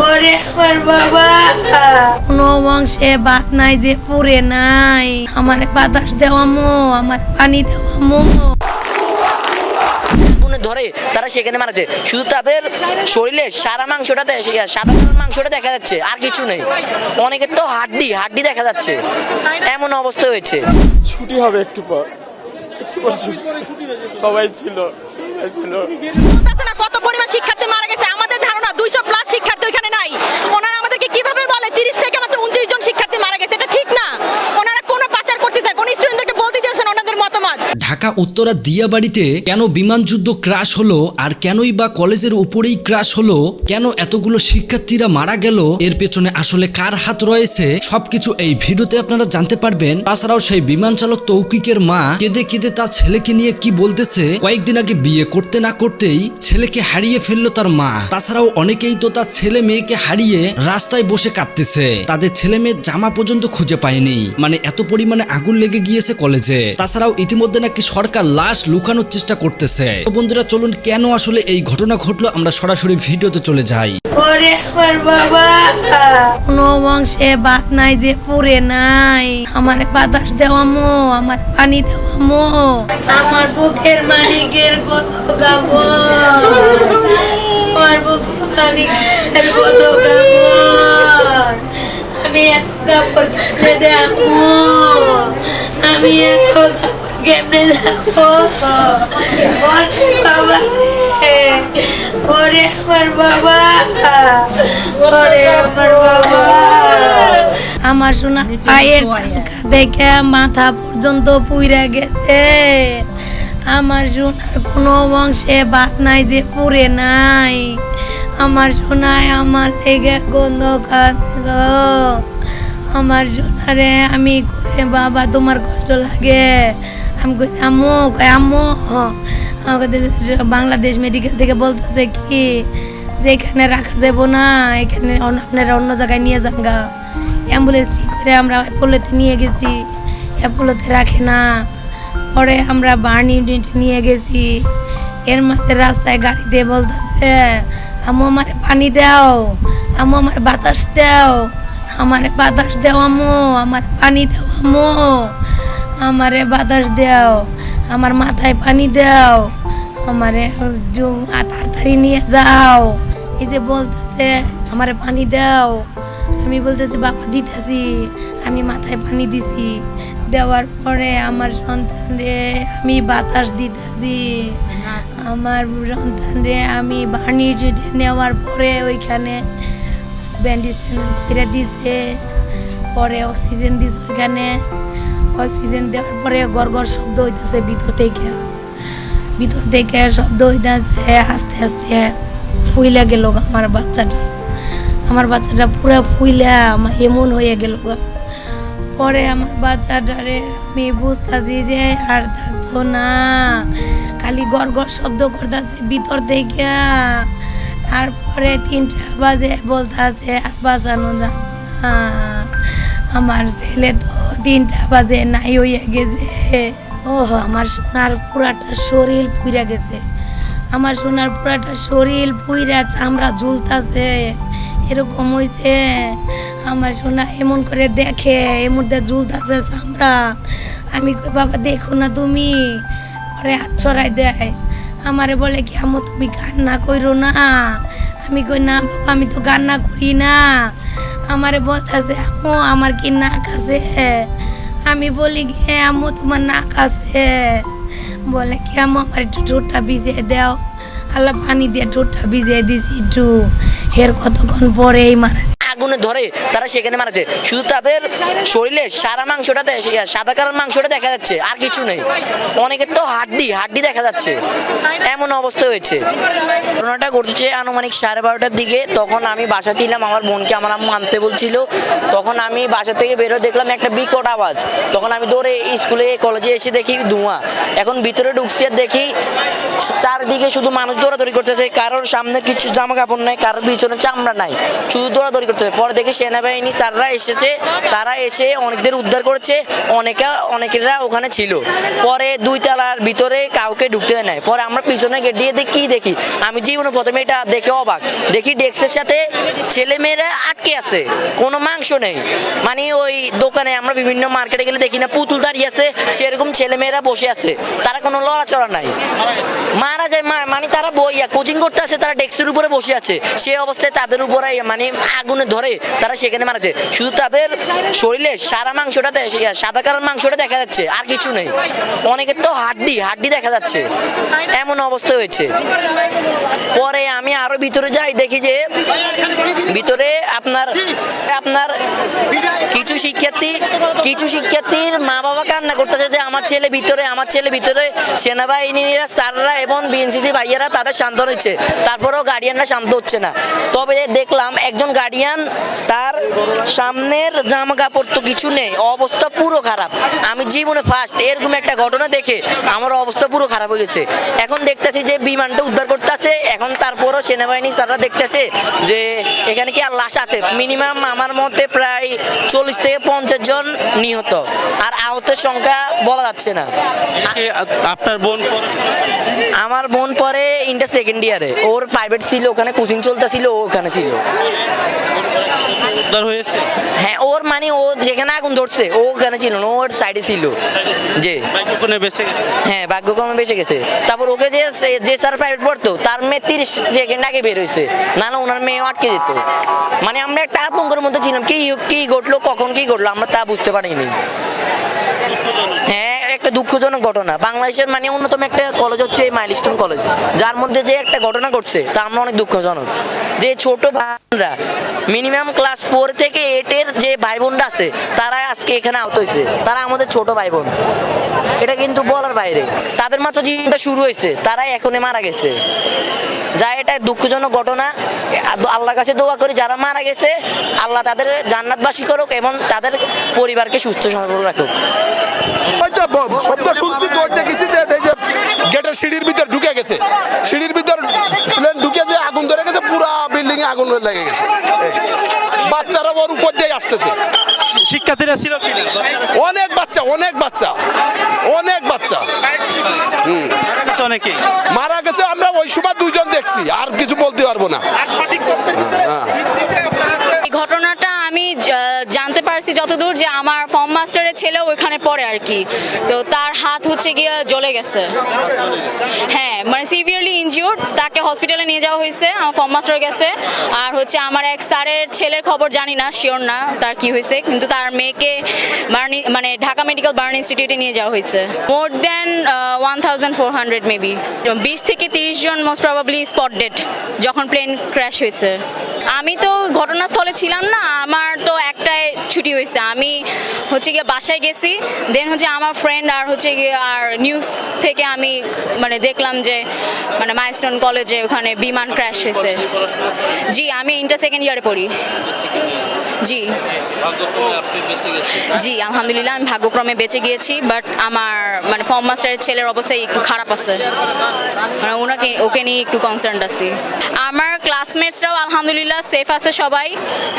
ওরে আমার বাবা। কোনো বংশে বাত নাই যে পুরে নাই। আমার বাতাস দেওয়ামো আমার পানি দেওয়ামো আগুনে ধরে তারা সেখানে মারাছে শুধু তাদের শরীরে সারা মাংসটা দে- সে- সাদা মাংসটা দেখা যাচ্ছে আর কিছু নেই। অনেকের তো হাড্ডি হাড্ডি দেখা যাচ্ছে। এমন অবস্থা হয়েছে। ছুটি হবে একটু পর। একটু পর সবাই ছিল সবাই ছিল। কত পরিমাণ শিক্ষার্থী মারা গেছে আমাদের ধারণা দুইশো প্লাস শিক্ষার্থী ওইখানে নাই ওনারা আমাদেরকে কীভাবে বলে তিরিশ থেকে মাত্র উনত্রিশ জন শিক্ষার্থী মারা গেছে এটা ঠিক না ওনারা কোনো পাচার করতেছে কোন স্টুডেন্টদেরকে বলতে দিয়েছেন ওনাদের মতামত ঢাকা উত্তরা দিয়াবাড়িতে কেন বিমান যুদ্ধ ক্রাশ হলো আর কেনই বা কলেজের উপরেই ক্রাশ হলো? কেন এতগুলো শিক্ষার্থীরা মারা গেল? এর পেছনে আসলে কার হাত রয়েছে? সবকিছু এই ভিডিওতে আপনারা জানতে পারবেন। তাছাড়াও সেই বিমান চালক তৌকিকের মা কেঁদে কেঁদে তার ছেলেকে নিয়ে কি বলতেছে? কয়েকদিন আগে বিয়ে করতে না করতেই ছেলেকে হারিয়ে ফেলল তার মা। তাছাড়াও অনেকেই তো তার ছেলে মেয়েকে হারিয়ে রাস্তায় বসে কাঁদতেছে। তাদের ছেলে মেয়ের জামা পর্যন্ত খুঁজে পায়নি। মানে এত পরিমাণে আগুন লেগে গিয়েছে কলেজে। তাছাড়াও ইতিমধ্যে নাকি সরকার লাশ লুকানোর চেষ্টা করতেছে। তো বন্ধুরা, চলুন কেন আসলে এই ঘটনা ঘটলো আমরা সরাসরি ভিডিওতে চলে যাই। আমার বাবা। কোনো বংশে নাই যে নাই। আমার বাতাস দেওয়ামো আমার পানি আমার কত গাবো। আমার বুকের মানিকের কত গাবো। আমি এত আমি এত কেমনে ওরে বাবা ওরে আমার বাবা ওরে আমার বাবা আমার সোনা পায়ের দেখে মাথা পর্যন্ত পুইরা গেছে। আমার সোনার কোনো বংশে বাত নাই যে পুরে নাই। আমার সোনায় আমার লেগে গন্ধ আমার সোনারে আমি বাবা, তোমার কষ্ট লাগে। আমি কইছি আম্মু কই আম্মু আমাকে বাংলাদেশ মেডিকেল থেকে বলতেছে কি, যে এখানে রাখা যাব না, এখানে আপনারা অন্য জায়গায় নিয়ে যান গা অ্যাম্বুলেন্স ঠিক করে আমরা অ্যাপোলোতে নিয়ে গেছি, অ্যাপোলোতে রাখে না। পরে আমরা বার্ন ইউনিটে নিয়ে গেছি। এর মধ্যে রাস্তায় গাড়িতে বলতেছে, আম্মু, আমার পানি দাও। আম্মু, আমার বাতাস দাও। আমার বাতাস দাও, আম্মু, আমার পানি দাও, আম্মু। আমারে বাতাস দাও, আমার মাথায় পানি দাও, আমারে তাড়াতাড়ি নিয়ে যাও। এই যে বলতেছে, আমারে পানি দাও। আমি বলতেছি, বাবা, দিতেছি। আমি মাথায় পানি দিছি। দেওয়ার পরে আমার সন্তানরে আমি বাতাস দিতেছি। আমার সন্তানরে আমি বাণী নেওয়ার পরে ওইখানে ব্যান্ডেজ ফিরে দিছে। পরে অক্সিজেন দিছে ওইখানে। অক্সিজেন দেওয়ার পরে গড় গড় শব্দ হইতেছে ভিতর থেকে। ভিতর থেকে শব্দ হইতেছে, আস্তে আস্তে ফুইলা গেল আমার বাচ্চাটা। আমার বাচ্চাটা পুরো ফুইলা আমার এমন হয়ে গেল পরে আমার বাচ্চাটারে আমি বুঝতেছি যে আর থাকতো না। খালি গড় গড় শব্দ করতেছে ভিতর থেকে। তারপরে তিনটা বাজে বলতেছে, আর বাঁচানো যাবে না। আমার ছেলে তো তিনটা বাজে, নাই হইয়া গেছে। ও আমার সোনার পুরাটা শরীর পুইরা গেছে। আমার সোনার পুরাটা শরীর পুইরা চামড়া ঝুলতাছে। এরকম হয়েছে আমার সোনা এমন করে দেখে মধ্যে ঝুলতাছে চামড়া। আমি কই, বাবা, দেখো না তুমি। পরে হাত ছড়াই দেয়। আমারে বলে, কি আমো তুমি কান্না কইরো না? আমি কই, না বাবা, আমি তো কান্না করি না। আমারে বলতেছে আম্মু আমার কি নাক আছে? আমি বলি "হ্যাঁ, আম্মু তোমার নাক আছে। বলে কি আম্মু আমার একটু ঠোঁটটা ভিজিয়ে দাও। আল্লাহ পানি দিয়ে ঠোঁটটা ভিজিয়ে দিছি একটু। এর কতক্ষণ পরেই মারা আগুনে ধরে তারা সেখানে মারাছে শুধু তাদের শরীরে সারা মাংসটাতে সাদা মাংসটা দেখা যাচ্ছে, আর কিছু নেই। অনেকের তো হাড্ডি হাড্ডি দেখা যাচ্ছে। এমন অবস্থা হয়েছে। ঘটনাটা ঘটেছে আনুমানিক সাড়ে বারোটার দিকে। তখন আমি বাসা ছিলাম, আমার বোনকে আমার আম্মু আনতে বলছিল। তখন আমি বাসা থেকে বেরো দেখলাম একটা বিকট আওয়াজ। তখন আমি দৌড়ে স্কুলে, কলেজে এসে দেখি ধোঁয়া। এখন ভিতরে ঢুকছি দেখি চারদিকে শুধু মানুষ দৌড়াদৌড়ি করতেছে। কারোর সামনে কিছু জামা কাপড় নাই, কারোর পিছনে চামড়া নাই। শুধু দৌড়াদৌড়ি করতেছে। পরে দেখি সেনাবাহিনী স্যাররা এসেছে, তারা এসে অনেকদের উদ্ধার করেছে, অনেকে, অনেকেরা ওখানে ছিল। পরে দুই তলার ভিতরে কাউকে ঢুকতে দেয় নাই। পরে আমরা পিছনে গেট দিয়ে দেখি দেখি? আমি জীবনে প্রথমে এটা দেখে অবাক। দেখি ডেস্কের সাথে ছেলে মেয়েরা আটকে আছে, কোনো মাংস নেই। মানে ওই দোকানে আমরা বিভিন্ন মার্কেটে গেলে দেখি না, পুতুল দাঁড়িয়ে আছে, সেরকম ছেলে মেয়েরা বসে আছে। তারা কোনো লড়াচড়া নাই। মারা যায় মানে তারা বইয়া, কোচিং করতে আছে তারা ডেস্কের উপরে বসে আছে। সেই অবস্থায় তাদের উপরে মানে আগুনে ধরে তারা সেখানে মারা যায় শুধু তাদের শরীরে সারা মাংসটা সাদা কালার মাংসটা দেখা যাচ্ছে, আর কিছু নেই। অনেকের তো হাড্ডি হাড্ডি দেখা যাচ্ছে। এমন অবস্থা হয়েছে। আরও ভিতরে যাই, দেখি যে ভিতরে আপনার আপনার কিছু শিক্ষার্থী, কিছু শিক্ষার্থীর মা বাবা কান্না করতেছে যে আমার ছেলে ভিতরে, আমার ছেলে ভিতরে সেনাবাহিনীরা, স্যাররা এবং বিএনসিসি ভাইয়েরা তাদের শান্ত হচ্ছে তারপরেও গার্ডিয়ানরা শান্ত হচ্ছে না। তবে দেখলাম একজন গার্ডিয়ান তার সামনের জামা কাপড় তো কিছু নেই, অবস্থা পুরো খারাপ। আমি জীবনে ফার্স্ট এরকম একটা ঘটনা দেখে আমার অবস্থা পুরো খারাপ হয়ে গেছে। এখন দেখতেছি যে বিমানটা উদ্ধার করতে আছে এখন তারপরও সেনাবাহিনী স্যাররা দেখতেছে যে এখানে কি আর লাশ আছে। মিনিমাম আমার মতে প্রায় চল্লিশ থেকে পঞ্চাশ জন নিহত আর আহতের সংখ্যা বলা যাচ্ছে না। আপনার বোন আমার বোন পরে ইন্টার সেকেন্ড ইয়ারে ওর প্রাইভেট ছিল ওখানে কোচিং চলতেছিল ও ওখানে ছিল। উদ্ধার হয়েছে? হ্যাঁ ওর মানে ও যেখানে আগুন ধরছে ও ওখানে ছিল না, ওর সাইডে ছিল। যে মাইক্রোফোনে বেঁচে গেছে? হ্যাঁ ভাগ্যক্রমে বেঁচে গেছে। তারপর ওকে যে যে স্যার প্রাইভেট পড়তো তার মেয়ে তিরিশ সেকেন্ড আগে বের হয়েছে। না না, ওনার মেয়েও আটকে যেত। মানে আমরা একটা আতঙ্কের মধ্যে ছিলাম, কি কি ঘটলো, কখন কি ঘটলো, আমরা তা বুঝতে পারিনি। হ্যাঁ একটা দুঃখজনক ঘটনা। বাংলাদেশের মানে অন্যতম একটা কলেজ হচ্ছে এই মাইলস্টোন কলেজ যার মধ্যে যে একটা ঘটনা ঘটছে, তা আমরা অনেক দুঃখজনক। যে ছোট ভাইরা মিনিমাম ক্লাস ফোর থেকে এইটের যে ভাই বোনরা আছে, তারা আজকে এখানে আহত হয়েছে। তারা আমাদের ছোট ভাই বোন এটা কিন্তু বলার বাইরে। তাদের মাত্র জীবনটা শুরু হয়েছে, তারাই এখনই মারা গেছে। যা এটা দুঃখজনক ঘটনা আল্লাহর কাছে দোয়া করি, যারা মারা গেছে, আল্লাহ তাদের জান্নাতবাসী করুক এবং তাদের পরিবারকে সুস্থ সবল রাখুক। শব্দ শুনছি, দৌড় দেখেছি যে, এই যে গেটের সিঁড়ির ভিতর ঢুকে গেছে। সিঁড়ির ভিতর প্লেন ঢুকে যে আগুন ধরে গেছে, পুরা বিল্ডিং এ আগুন লেগে গেছে। বাচ্চারা ওর উপর দিয়ে আসতেছে। শিক্ষার্থীরা ছিল কিনা অনেক বাচ্চা অনেক বাচ্চা অনেক বাচ্চা। অনেকে মারা গেছে আমরা ওই সময় দুজন দেখছি আর কিছু বলতে পারব না। হ্যাঁ ঘটনাটা আমি পারছি যতদূর যে আমার ফর্ম মাস্টারের ছেলে, ওইখানে পড়ে আর কি। তো তার হাত হচ্ছে গিয়ে জ্বলে গেছে। হ্যাঁ মানে সিভিয়ারলি ইনজিওর্ড তাকে হসপিটালে নিয়ে যাওয়া হয়েছে, আমার ফর্ম মাস্টার গেছে। আর হচ্ছে আমার এক স্যারের ছেলের খবর জানি না শিওর না তার কি হয়েছে, কিন্তু তার মেয়েকে বার্নি মানে ঢাকা মেডিকেল বার্ন ইনস্টিটিউটে নিয়ে যাওয়া হয়েছে। More than one thousand four hundred maybe বিশ থেকে তিরিশ জন মোস্ট প্রবাবলি স্পট ডেড যখন প্লেন ক্র্যাশ হয়েছে। আমি তো ঘটনাস্থলে ছিলাম না, আমার তো একটাই ছুটি হয়েছে। আমি হচ্ছে গিয়ে বাসায় গেছি দেন হচ্ছে আমার ফ্রেন্ড আর হচ্ছে গিয়ে আর নিউজ থেকে আমি মানে দেখলাম যে মানে মাইস্টন কলেজে ওখানে বিমান ক্র্যাশ হয়েছে। জি, আমি ইন্টার সেকেন্ড ইয়ারে পড়ি। জি। জি আলহামদুলিল্লাহ আমি ভাগ্যক্রমে বেঁচে গিয়েছি বাট আমার মানে ফর্ম মাস্টারের ছেলের অবস্থা একটু খারাপ আছে। মানে ওনাকে ওকে নিয়ে একটু কনসার্ন আছি। আমার ক্লাসমেটসরাও আলহামদুলিল্লাহ সেফ আছে সবাই।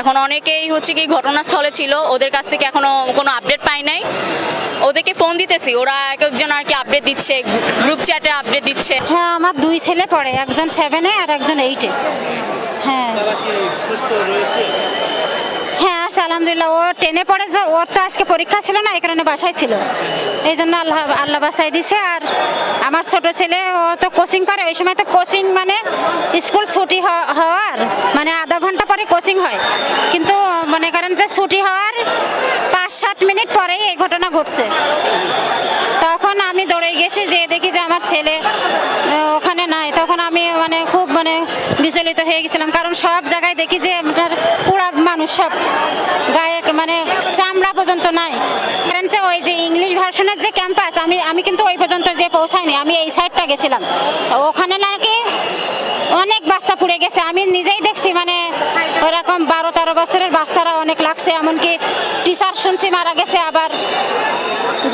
এখন অনেকেই হচ্ছে কি ঘটনাস্থলে ছিল ওদের কাছ থেকে এখনও কোনো আপডেট পাই নাই। ওদেরকে ফোন দিতেছি ওরা এক একজন আর কি আপডেট দিচ্ছে গ্রুপ চ্যাটে আপডেট দিচ্ছে। হ্যাঁ আমার দুই ছেলে পড়ে একজন সেভেনে আর একজন এইটে হ্যাঁ। হ্যাঁ আছে আলহামদুলিল্লাহ, ও টেনে পড়ে যে ওর তো আজকে পরীক্ষা ছিল না, এই কারণে বাসায় ছিল। এই জন্য আল্লাহ আল্লাহ বাসায় দিছে। আর আমার ছোট ছেলে, ও তো কোচিং করে, ওই সময় তো কোচিং মানে স্কুল ছুটি হওয়ার মানে আধা ঘণ্টা পরে কোচিং হয়। কিন্তু মনে করেন যে ছুটি হওয়ার পাঁচ, সাত মিনিট পরেই এই ঘটনা ঘটছে। তখন আমি দৌড়ে গেছি যে দেখি যে আমার ছেলে ওখানে নাই বিচলিত হয়ে গেছিলাম। কারণ সব জায়গায় দেখি যে পুরা মানুষ সব গায়ে মানে চামড়া পর্যন্ত নাই। কারণ যে ওই যে ইংলিশ ভার্সনের যে ক্যাম্পাস, আমি আমি কিন্তু ওই পর্যন্ত যে পৌঁছাইনি, আমি এই সাইডটা গেছিলাম। ওখানে নাকি অনেক বাচ্চা পুড়ে গেছে। আমি নিজেই দেখছি মানে ওরকম বারো তেরো বছরের বাচ্চারা অনেক লাগছে। এমনকি টিচার শুনছি মারা গেছে আবার।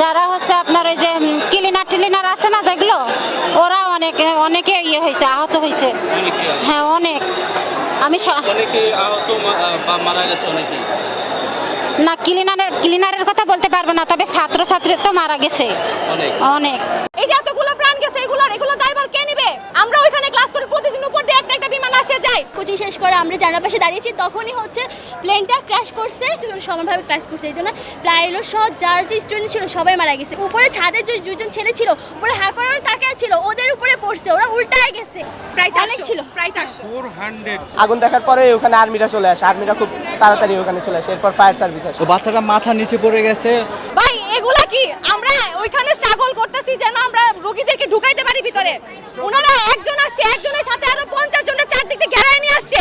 যারা হচ্ছে আপনার ওই যে ক্লিনার টিলিনার আছে না যেগুলো অনেক অনেকে ইয়ে হয়েছে আহত হয়েছে। হ্যাঁ অনেক। আমি অনেকে আহত মারা গেছে অনেকে না ক্লিনারের ক্লিনারের কথা বলতে পারব না তবে ছাত্রছাত্রী তো মারা গেছে। অনেক। অনেক। এই যে এতগুলো প্রাণ গেছে এগুলোর এগুলো দায়ভার কে নেবে? আমরা ওইখানে ক্লাস করে প্রতিদিন উপর দিয়ে একটা একটা বিমান আসে যায় কোচিং শেষ করে আমরা জানার পাশে দাঁড়িয়েছি তখনই হচ্ছে প্লেনটা ক্র্যাশ করছে দুজন সমানভাবে ক্র্যাশ করছে এই জন্য প্রায় হলো সব যার যে স্টুডেন্ট ছিল সবাই মারা গেছে। উপরে ছাদে যে দুজন ছেলে ছিল উপরে হ্যাঁ করার তাকিয়ে ছিল ওদের উপরে পড়ছে ওরা উল্টায় গেছে। প্রায় অনেক ছিল। প্রায় চারশো। আগুন দেখার পরে ওখানে আর্মিরা চলে আসে আর্মিরা খুব তাড়াতাড়ি ওখানে চলে আসে এরপর ফায়ার সার্ভিস আসে। বাচ্চাটা মাথা নিচে পড়ে গেছে। ভাই এগুলা কি? আমরা ওইখানে স্ট্রাগল করতেছি যেন আমরা রোগীদেরকে ঢুকাইতে পারি ভিতরে। ওনারা একজন আসছে একজনের সাথে আরও পঞ্চাশ জনের চারদিকে ঘেরায় নিয়ে আসছে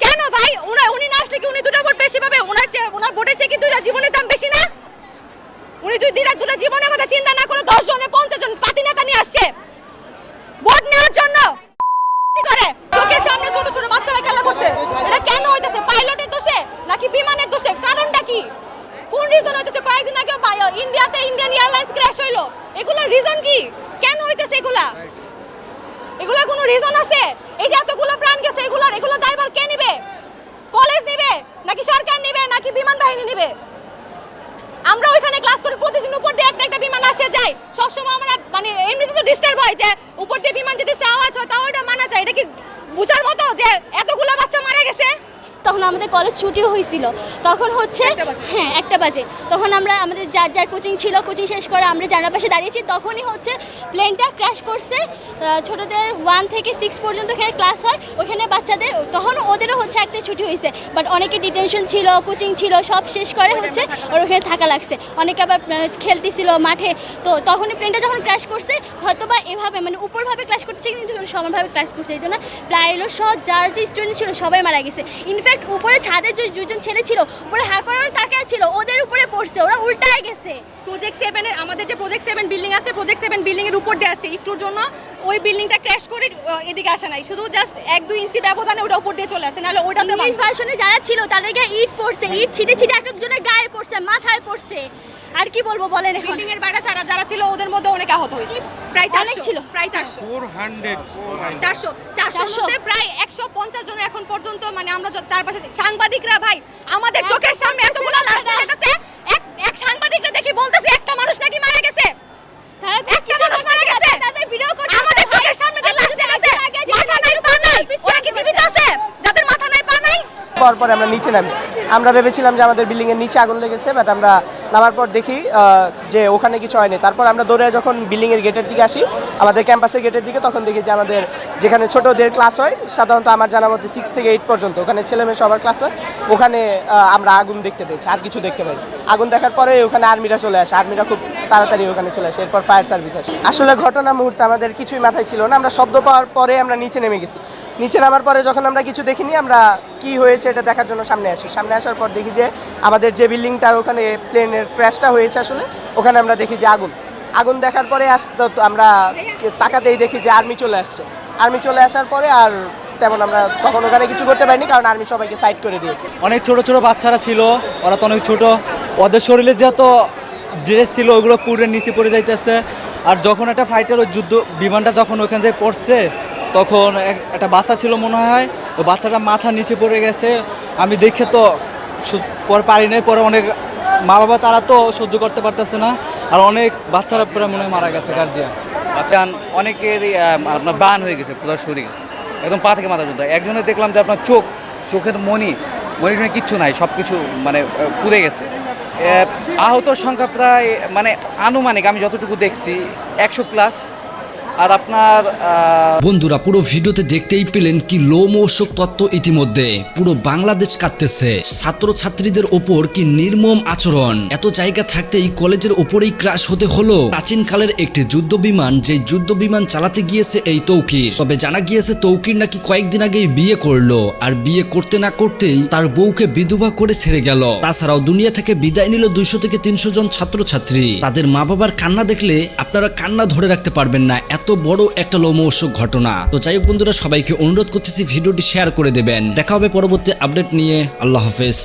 কেন ভাই উনি উনি না আসলে কি উনি দুটো ভোট বেশি পাবে ওনার চেয়ে ওনার ভোটের চেয়ে কি দুইটা জীবনের দাম বেশি না উনি দুই দুইটা দুটো জীবনের কথা চিন্তা না করে দশ জনের পঞ্চাশ জন পাতি নেতা নিয়ে আসছে ভোট নেওয়ার জন্য কি করে চোখের সামনে ছোট ছোট বাচ্চারা খেলা করছে এটা কেন হইতাছে পাইলটের দোষে নাকি বিমানের দোষে কারণটা কি কোন রিজন হইতেছে কয়েকদিন আগে বাই- ইন্ডিয়াতে ইন্ডিয়ান এয়ারলাইন্স ক্র্যাশ হইল এগুলোর রিজন কি কেন হইতেছে এগুলা? এগুলোর কোনো রিজন আছে? এই যে এতগুলো প্রাণ গেছে, এগুলোর এগুলো দায়ভার কে নেবে? কলেজ নেবে? নাকি সরকার নেবে? নাকি বিমান বাহিনী নেবে? আমরা ওইখানে ক্লাস করি, প্রতিদিন উপর দিয়ে একটা একটা বিমান আসে, যায়। সবসময় আমরা মানে এমনিতে তো ডিস্টার্ব হয় যে উপর দিয়ে বিমান যেতেছে, আওয়াজ হয়, তাও এটা মানা যায়। এটা কি বুঝার মতো যে এতগুলো বাচ্চা মারা গেছে? তখন আমাদের কলেজ ছুটিও হয়েছিল। তখন হচ্ছে হ্যাঁ একটা বাজে। তখন আমরা আমাদের যার যার কোচিং ছিল কোচিং শেষ করে আমরা জানার পাশে দাঁড়িয়েছি। তখনই হচ্ছে প্লেনটা ক্র্যাশ করছে। ছোটদের ওয়ান থেকে সিক্স পর্যন্ত এখানে ক্লাস হয়। ওখানে বাচ্চাদের তখন ওদেরও হচ্ছে একটা ছুটি হয়েছে। বাট অনেকে ডিটেনশন ছিল কোচিং ছিল সব শেষ করে হচ্ছে ওর ওখানে থাকা লাগছে। অনেকে আবার খেলতেছিল মাঠে। তো তখনই প্লেনটা যখন ক্র্যাশ করছে হয়তো বা এভাবে মানে উপরভাবে ক্র্যাশ করছে কিন্তু সমানভাবে ক্র্যাশ করছে। এই জন্য প্রায় সব যার যে স্টুডেন্ট ছিল সবাই মারা গেছে। ইনফ্যাক্ট উপরে ছাদে যে দুজন ছেলে ছিল উপরে হা করার তাকে ছিল ওদের উপরে পড়ছে ওরা উল্টায় গেছে। প্রজেক্ট সেভেনের আমাদের যে প্রজেক্ট সেভেন বিল্ডিং আছে প্রজেক্ট সেভেন বিল্ডিং এর উপর দিয়ে আসছে। একটুর জন্য ওই বিল্ডিংটা ক্র্যাশ করে এদিকে আসে নাই। শুধু জাস্ট এক দুই ইঞ্চি ব্যবধানে ওটা উপর দিয়ে চলে আসে নাহলে ওটা তো ভাষণে যারা ছিল তাদেরকে ইট পড়ছে ইট ছিটে ছিটে এক একজনের গায়ে পড়ছে মাথায় পড়ছে। আর কি বলব বলেন এখন? বিল্ডিং এর বাইরে যারা যারা ছিল ওদের মধ্যে অনেক আহত হয়েছে। প্রায় অনেক ছিল। প্রায় চারশো। চারশো চারশোর চারশো। মধ্যে প্রায় একশো পঞ্চাশ জন এখন পর্যন্ত মানে আমরা চারপাশে সাংবাদিকরা ভাই আমাদের চোখের সামনে এতগুলো লাশ দেখতেছে এক এক সাংবাদিকরা দেখি বলতেছে একটা মানুষ নাকি মারা গেছে। তারা একটা মানুষ মারা গেছে। তাদের ভিডিও করতে আমাদের চোখের সামনে যে লাশ দেখতেছে মাথা নাই পা নাই ওরা কি জীবিত আছে যাদের মাথা নাই পা নাই পর পরে আমরা নিচে নামি। আমরা ভেবেছিলাম যে আমাদের বিল্ডিং এর নিচে আগুন লেগেছে বাট আমরা নামার পর দেখি যে ওখানে কিছু হয়নি। তারপর আমরা দৌড়ে যখন বিল্ডিংয়ের গেটের দিকে আসি, আমাদের ক্যাম্পাসের গেটের দিকে, তখন দেখি যে আমাদের যেখানে ছোটদের ক্লাস হয়, সাধারণত আমার জানা মতে সিক্স থেকে এইট পর্যন্ত, ওখানে ছেলে মেয়ে সবার ক্লাস হয়। ওখানে আমরা আগুন দেখতে পেয়েছি, আর কিছু দেখতে পাই আগুন দেখার পরে ওখানে আর্মিরা চলে আসে আর্মিরা খুব তাড়াতাড়ি ওখানে চলে আসে, এরপর ফায়ার সার্ভিস আসে। আসলে ঘটনা মুহূর্তে আমাদের কিছুই মাথায় ছিল না, আমরা শব্দ পাওয়ার পরে আমরা নিচে নেমে গেছি। নিচে নামার পরে যখন আমরা কিছু দেখিনি, আমরা কি হয়েছে এটা দেখার জন্য সামনে আসি। সামনে আসার পর দেখি যে আমাদের যে বিল্ডিংটার ওখানে প্লেনের ক্র্যাশটা হয়েছে আসলে, ওখানে আমরা দেখি যে আগুন। আগুন দেখার পরে আসতে আমরা তাকাতেই দেখি যে আর্মি চলে আসছে। আর্মি চলে আসার পরে আর তেমন আমরা তখন ওখানে কিছু করতে পারিনি, কারণ আর্মি সবাইকে সাইড করে দিয়েছে। অনেক ছোট ছোট বাচ্চারা ছিল, ওরা তো অনেক ছোট। ওদের শরীরে যত ড্রেস ছিল, ওগুলো পুরে নিচে পড়ে যাইতেছে। আর যখন একটা ফাইটার ওই যুদ্ধ বিমানটা যখন ওখানে যে পড়ছে তখন এক- একটা বাচ্চা ছিল মনে হয় ওই বাচ্চাটা মাথা নিচে পড়ে গেছে। আমি দেখে তো পরে পারি নাই পরে অনেক মা বাবা তারা তো সহ্য করতে পারতেছে না আর অনেক বাচ্চারা পরে মনে মারা গেছে গার্জিয়ান বাচ্চান অনেকেরই আপনার বান হয়ে গেছে পুরো শরীর। একদম পা থেকে মাথা পর্যন্ত। একজনের দেখলাম যে আপনার চোখ চোখের মনি মনি টনি কিচ্ছু নাই সব কিছু মানে পুড়ে গেছে। আহ, আহতর সংখ্যা প্রায় মানে আনুমানিক আমি যতটুকু দেখছি একশো প্লাস আর আপনার বন্ধুরা, পুরো ভিডিওতে দেখতেই পেলেন কি লোমহর্ষক তত্ত্ব ইতিমধ্যে। পুরো বাংলাদেশ কাঁদতেছে। ছাত্রছাত্রীদের ওপর কি নির্মম আচরণ। এত জায়গা থাকতেই কলেজের ওপরেই ক্রাশ হতে হলো। প্রাচীনকালের একটি যুদ্ধ বিমান যে যুদ্ধ বিমান চালাতে গিয়েছে এই তৌকির। তবে জানা গিয়েছে তৌকির নাকি কয়েকদিন আগেই বিয়ে করল। আর বিয়ে করতে না করতেই তার বউকে বিধবা করে ছেড়ে গেল। তাছাড়াও দুনিয়া থেকে বিদায় নিল দুইশো থেকে তিনশো জন ছাত্রছাত্রী। তাদের মা বাবার কান্না দেখলে আপনারা কান্না ধরে রাখতে পারবেন না। এত বড় একটা লোমহর্ষক ঘটনা। তো যাই হোক বন্ধুরা, সবাইকে অনুরোধ করতেছি ভিডিওটি শেয়ার করে দেবেন। দেখা হবে পরবর্তী আপডেট নিয়ে। আল্লাহ হাফেজ।